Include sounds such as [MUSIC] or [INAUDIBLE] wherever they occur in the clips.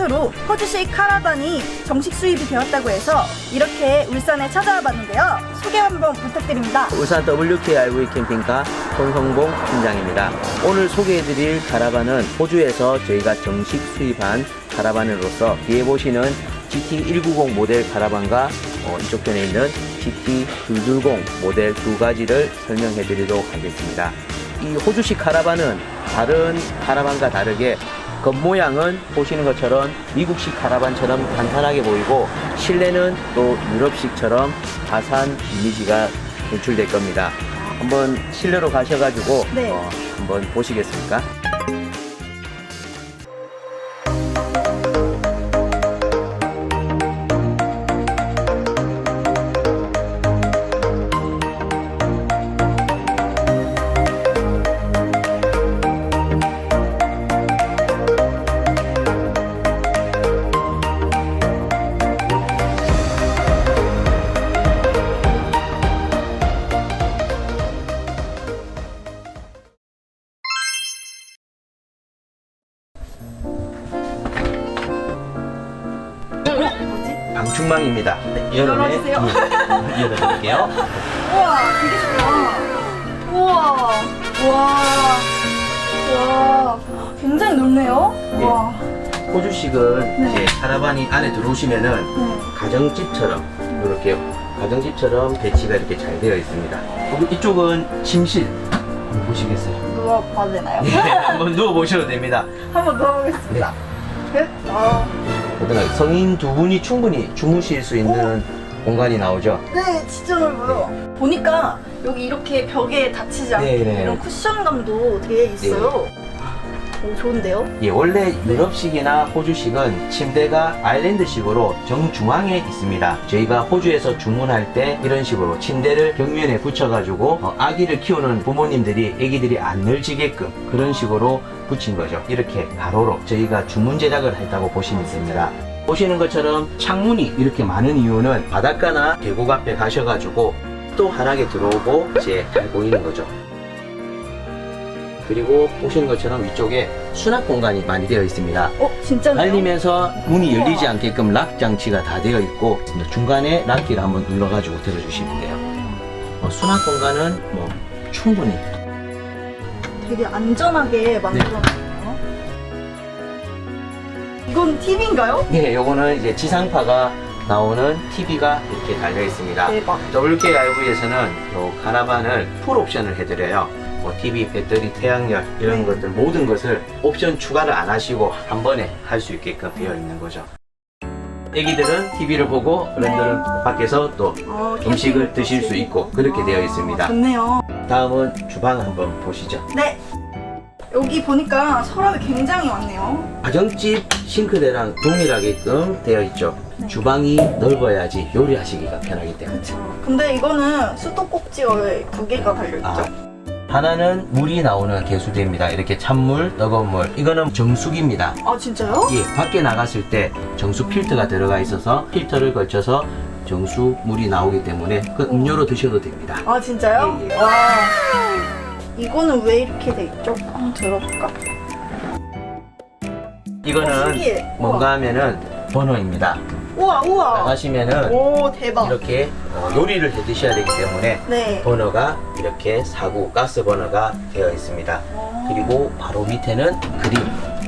최초로 호주식 카라반이 정식 수입이 되었다고 해서 이렇게 울산에 찾아와 봤는데요. 소개 한번 부탁드립니다. 울산 WKRV 캠핑카 손성봉 팀장입니다. 오늘 소개해드릴 카라반은 호주에서 저희가 정식 수입한 카라반으로서 뒤에 보시는 GT190 모델 카라반과 어, 이쪽 편에 있는 GT220 모델 두 가지를 설명해 드리도록 하겠습니다. 이 호주식 카라반은 다른 카라반과 다르게 겉모양은 보시는 것처럼 미국식 카라반처럼 간단하게 보이고 실내는 또 유럽식처럼 화사한 이미지가 연출될 겁니다. 한번 실내로 가셔가지고 네. 어, 한번 보시겠습니까? 뭐지? 방충망입니다. 네, 여름에 열어주세요. 예, 열어드릴게요. 우와, 되게 좋다. 우와, 우와, 우와, 굉장히 넓네요. 예. 우와, 호주식은 네. 이제 카라반이 안에 들어오시면은 네. 가정집처럼 이렇게 가정집처럼 배치가 이렇게 잘 되어 있습니다. 그리고 이쪽은 침실 한번 보시겠어요? 누워봐도 되나요? 네, 한번 누워 보셔도 됩니다. 한번 누워보겠습니다. 네. 네. 아, 어떤가요? 성인 두 분이 충분히 주무실 수 있는 공간이 나오죠. 네, 진짜 넓어요. 보니까 여기 이렇게 벽에 닫히지 않게 네, 네. 이런 쿠션감도 되어 있어요. 오, 좋은데요? 예, 원래 유럽식이나 호주식은 침대가 아일랜드식으로 정중앙에 있습니다. 저희가 호주에서 주문할 때 이런 식으로 침대를 벽면에 붙여가지고 어, 아기를 키우는 부모님들이 아기들이 안 늘지게끔 그런 식으로 붙인 거죠. 이렇게 가로로 저희가 주문 제작을 했다고 보시면 됩니다. 보시는 것처럼 창문이 이렇게 많은 이유는 바닷가나 계곡 앞에 가셔가지고 또 환하게 들어오고 이제 잘 보이는 거죠. 그리고 보시는 것처럼 위쪽에 수납 공간이 많이 되어 있습니다. 어, 진짜요? 달리면서 문이 열리지 않게끔 락 장치가 다 되어 있고 중간에 락기를 한번 눌러가지고 들어주시면 돼요. 어, 수납 공간은 뭐 충분히 되게 안전하게 만들어놨네요. 이건 TV인가요? 네, 요거는 이제 지상파가 나오는 TV가 이렇게 달려 있습니다. 대박. WKRV에서는 요 카라반을 풀 옵션을 해드려요. 뭐 TV, 배터리, 태양열 이런 네. 것들 모든 것을 옵션 추가를 안 하시고 한 번에 할 수 있게끔 되어 있는 거죠. 애기들은 TV를 보고 어른들은 밖에서 또 어, 음식을 드실 수 있고 그렇게 되어 있습니다. 좋네요. 다음은 주방 한번 보시죠. 네. 여기 보니까 서랍이 굉장히 많네요. 가정집 싱크대랑 동일하게끔 되어 있죠. 네. 주방이 넓어야지 요리하시기가 편하기 때문에. 그렇죠. 근데 이거는 수도꼭지가 왜두 개가 달려있죠? 아, 하나는 물이 나오는 개수대입니다. 이렇게 찬물, 뜨거운 물. 이거는 정수기입니다. 아, 진짜요? 예, 밖에 나갔을 때 정수 필터가 들어가 있어서 필터를 걸쳐서 정수 물이 나오기 때문에 그 음료로 드셔도 됩니다. 아, 진짜요? 예, 예. 와. 이거는 왜 이렇게 돼 있죠? 한번 들어볼까? 어, 이거는 신기해. 뭔가 하면은 버너입니다. 우와, 우와. 나가시면은 오, 대박. 이렇게 어, 요리를 해 드셔야 되기 때문에 네. 버너가 이렇게 사구 가스 버너가 되어 있습니다. 그리고 바로 밑에는 그릴,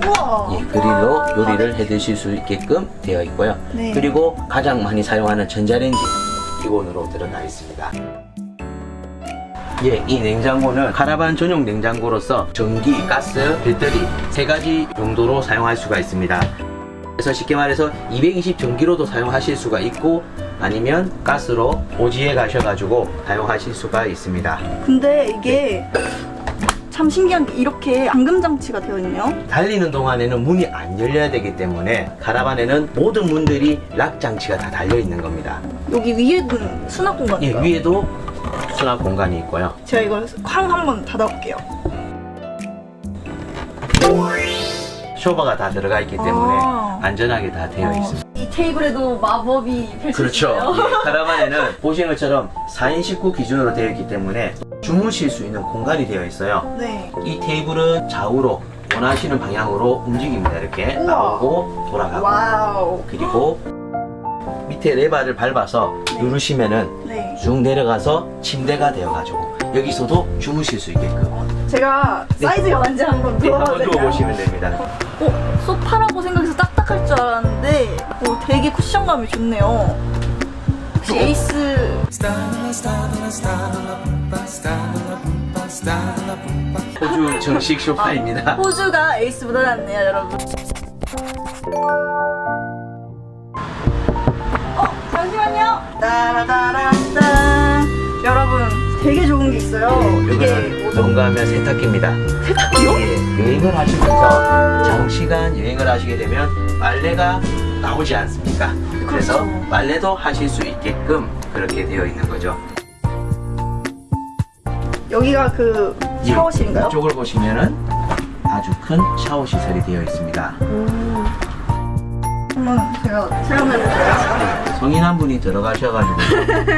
우와. 예, 그릴로 요리를 해 드실 수 있게끔 되어 있고요. 네. 그리고 가장 많이 사용하는 전자레인지 기본으로 들어가 있습니다. 예, 이 냉장고는 카라반 전용 냉장고로서 전기, 가스, 배터리 세 가지 용도로 사용할 수가 있습니다. 그래서 쉽게 말해서 220 전기로도 사용하실 수가 있고 아니면 가스로 오지에 가셔가지고 사용하실 수가 있습니다. 근데 이게 참 신기한 게 이렇게 잠금 장치가 되어 있네요. 달리는 동안에는 문이 안 열려야 되기 때문에 카라반에는 모든 문들이 락 장치가 다 달려 있는 겁니다. 여기 위에는 수납 공간이 예. 위에도 수납 공간이 있고요. 제가 이걸 쾅 한번 닫아볼게요. 쇼버가 다 들어가 있기 때문에 아. 안전하게 다 되어 어, 있습니다. 이 테이블에도 마법이 펼쳐지네요. 그렇죠. [LAUGHS] 예, 카라반에는 보시는 것처럼 4인 식구 기준으로 되어 있기 때문에 주무실 수 있는 공간이 되어 있어요. 네. 이 테이블은 좌우로 원하시는 방향으로 움직입니다. 이렇게 우와. 나오고 돌아가고 와우. 그리고 밑에 레바를 밟아서 누르시면은 네. 쭉 내려가서 침대가 되어 가지고 여기서도 주무실 수 있게끔 제가 네. 사이즈가 많지 한번 네, 한번 될까요? 누워보시면 됩니다. 어, 소파라고 생각해서 딱딱할 줄 알았는데 어, 되게 쿠션감이 좋네요. 혹시 에이스 호주 정식 소파입니다. 호주가 에이스보다 낫네요, 여러분. 어, 잠시만요. 따라따란딴. 여러분, 되게 좋은 게 있어요. 이게 이거는? 뭔가 하면 세탁기입니다. 세탁기요? 예, 여행을 하시면서 장시간 여행을 하시게 되면 빨래가 나오지 않습니까? 그래서 그렇죠. 빨래도 하실 수 있게끔 그렇게 되어 있는 거죠. 여기가 그 샤워실인가요? 이쪽을 보시면은 아주 큰 샤워 시설이 되어 있습니다. 오. 한번 제가 체험해볼게요. 네, 성인 한 분이 들어가셔가지고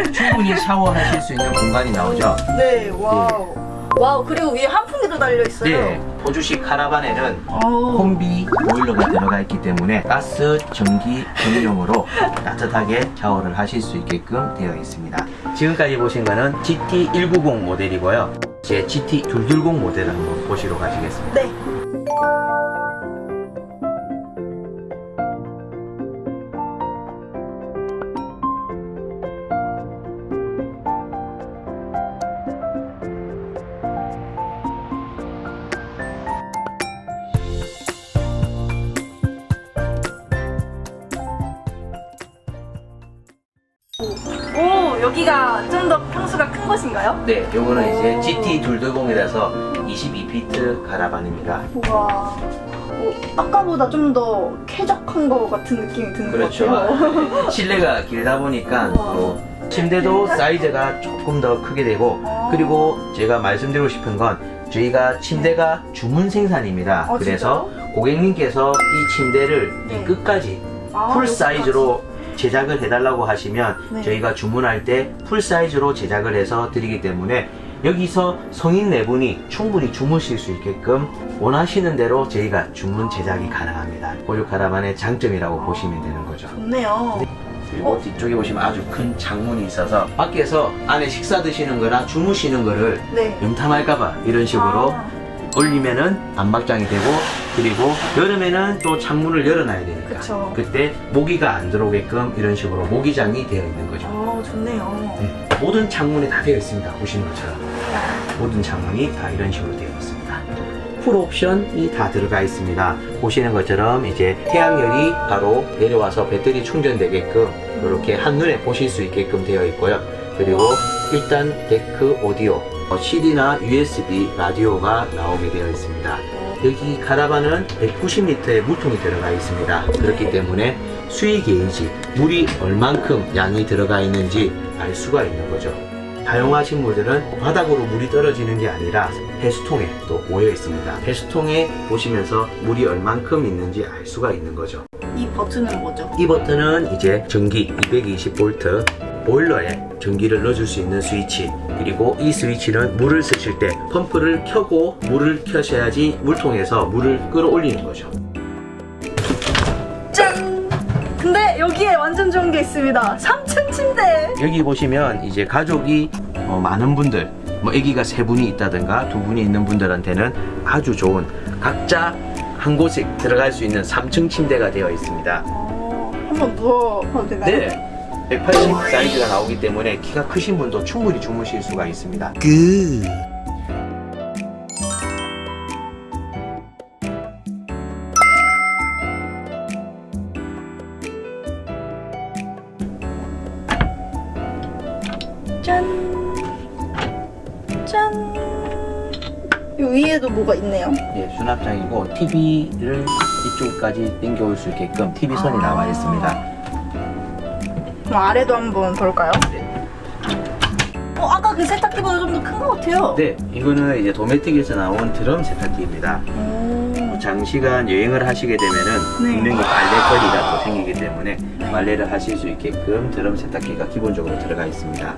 [LAUGHS] 충분히 샤워하실 수 있는 공간이 나오죠. 네, 와우. 와우, 그리고 위에 환풍기도 달려있어요. 네, 호주식 카라반에는 어우. 콤비 보일러가 들어가 있기 때문에 가스, 전기 전용으로 [LAUGHS] 따뜻하게 샤워를 하실 수 있게끔 되어 있습니다. 지금까지 보신 거는 GT190 모델이고요. 제 GT220 모델을 한번 보시러 가시겠습니다. 네. 여기가 좀 더 평수가 큰 것인가요? 네, 요거는 이제 GT220이라서 22피트 카라반입니다. 우와. 어, 아까보다 좀 더 쾌적한 것 같은 느낌이 드는 그렇죠. 것 같아요. [LAUGHS] 실내가 길다 보니까 우와. 또 침대도 사이즈가 조금 더 크게 되고 그리고 제가 말씀드리고 싶은 건 저희가 침대가 주문 생산입니다. 아, 그래서 고객님께서 이 침대를 네. 끝까지 아, 풀 여기까지. 사이즈로 제작을 해달라고 하시면 네. 저희가 주문할 때 풀 사이즈로 제작을 해서 드리기 때문에 여기서 성인 네 분이 충분히 주무실 수 있게끔 원하시는 대로 저희가 주문 제작이 가능합니다. 보조 카라반의 장점이라고 보시면 되는 거죠. 좋네요. 그리고 어? 뒤쪽에 보시면 아주 큰 창문이 있어서 밖에서 안에 식사 드시는 거나 주무시는 거를 네. 염탐할까봐 이런 식으로 아, 올리면은 안박장이 되고 그리고 여름에는 또 창문을 열어놔야 되니까 그쵸. 때 모기가 안 들어오게끔 이런 식으로 모기장이 되어 있는 거죠. 아, 좋네요. 네, 모든 창문이 다 되어 있습니다. 보시는 것처럼 모든 창문이 다 이런 식으로 되어 있습니다. 풀 옵션이 다 들어가 있습니다. 보시는 것처럼 이제 태양열이 바로 내려와서 배터리 충전되게끔 이렇게 한눈에 보실 수 있게끔 되어 있고요. 그리고 일단 데크 오디오, 어, CD나 USB 라디오가 나오게 되어 있습니다. 여기 카라반은 190리터의 물통이 들어가 있습니다. 그렇기 때문에 수위 게이지, 물이 얼만큼 양이 들어가 있는지 알 수가 있는 거죠. 다용하신 분들은 바닥으로 물이 떨어지는 게 아니라 배수통에 또 모여 있습니다. 배수통에 보시면서 물이 얼만큼 있는지 알 수가 있는 거죠. 이 버튼은 뭐죠? 이 버튼은 이제 전기 220V 보일러에 전기를 넣어줄 수 있는 스위치 그리고 이 스위치는 물을 쓰실 때 펌프를 켜고 물을 켜셔야지 물통에서 물을 끌어올리는 거죠. 짠! 근데 여기에 완전 좋은 게 있습니다. 3층 침대! 여기 보시면 이제 가족이 어, 많은 분들 뭐 아기가 세 분이 있다든가 두 분이 있는 분들한테는 아주 좋은 각자 한 곳에 들어갈 수 있는 3층 침대가 되어 있습니다. 어, 한번 누워봐도 되나요? 네. 180 사이즈가 나오기 때문에 키가 크신 분도 충분히 주무실 수가 있습니다. 짠! 짠! 이 위에도 뭐가 있네요. 예, 수납장이고 TV를 이쪽까지 당겨올 수 있게끔 TV 선이 아. 나와 있습니다. 그럼 아래도 한번 볼까요? 네. 어, 아까 그 세탁기보다 좀 더 큰 것 같아요. 네, 이거는 이제 도메틱에서 나온 드럼 세탁기입니다. 오. 장시간 여행을 하시게 되면은 네. 분명히 빨래거리가 또 생기기 때문에 빨래를 하실 수 있게끔 드럼 세탁기가 기본적으로 들어가 있습니다.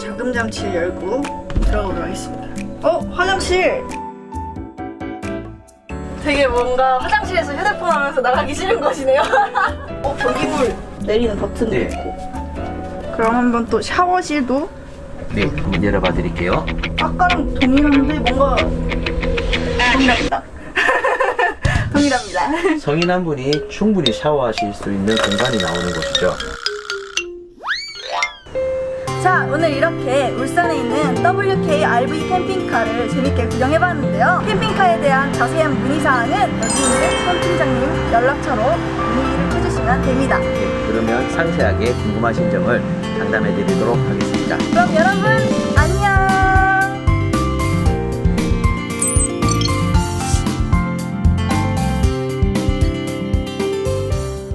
자금 장치를 열고 들어가도록 하겠습니다. 어, 화장실! 되게 뭔가 화장실에서 휴대폰 하면서 나가기 싫은 것이네요. [LAUGHS] 어, 변기물 내리는 버튼도 네. 있고. 그럼 한번 또 샤워실도 네, 한번 열어봐 드릴게요. 아까랑 동일한데 뭔가 동일합니다. [LAUGHS] 동일합니다. 성인 한 분이 충분히 샤워하실 수 있는 공간이 나오는 곳이죠. 자, 오늘 이렇게 울산에 있는 WK RV 캠핑카를 재밌게 구경해봤는데요. 캠핑카에 대한 자세한 문의사항은 여기 있는 손 팀장님 연락처로 문의를 해주 시면 됩니다. 네, 그러면 상세하게 궁금하신 점을 상담해 드리도록 하겠습니다. 그럼 여러분, 안녕!